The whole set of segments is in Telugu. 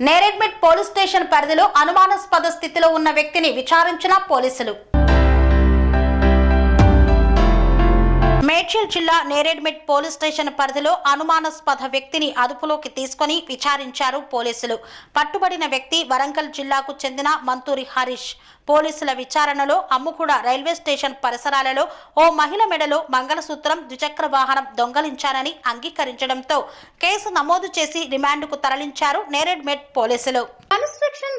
నేరెడ్మెట్ పోలీస్ స్టేషన్ పరిధిలో అనుమానాస్పద స్థితిలో ఉన్న వ్యక్తిని విచారించిన పోలీసులు. మేడ్చల్ జిల్లా నేరేడ్మెట్ పోలీస్ స్టేషన్ పరిధిలో అనుమానాస్పద వ్యక్తిని అదుపులోకి తీసుకొని విచారించారు పోలీసులు. పట్టుబడిన వ్యక్తి వరంగల్ జిల్లాకు చెందిన మంతూరి హరీష్. పోలీసుల విచారణలో అమ్ముకూడ రైల్వే స్టేషన్ పరిసరాలలో ఓ మహిళ మెడలో మంగళసూత్రం ద్విచక్ర వాహనం దొంగలించారని అంగీకరించడంతో కేసు నమోదు చేసి రిమాండ్కు తరలించారు నేరేడ్మెట్ పోలీసులు.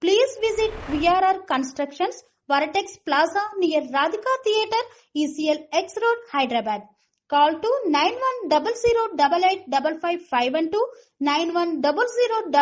Please visit VRR Constructions, Varatex Plaza near Radhika Theatre, ECL X Road, Hyderabad. Call to 9100 8855 and 9100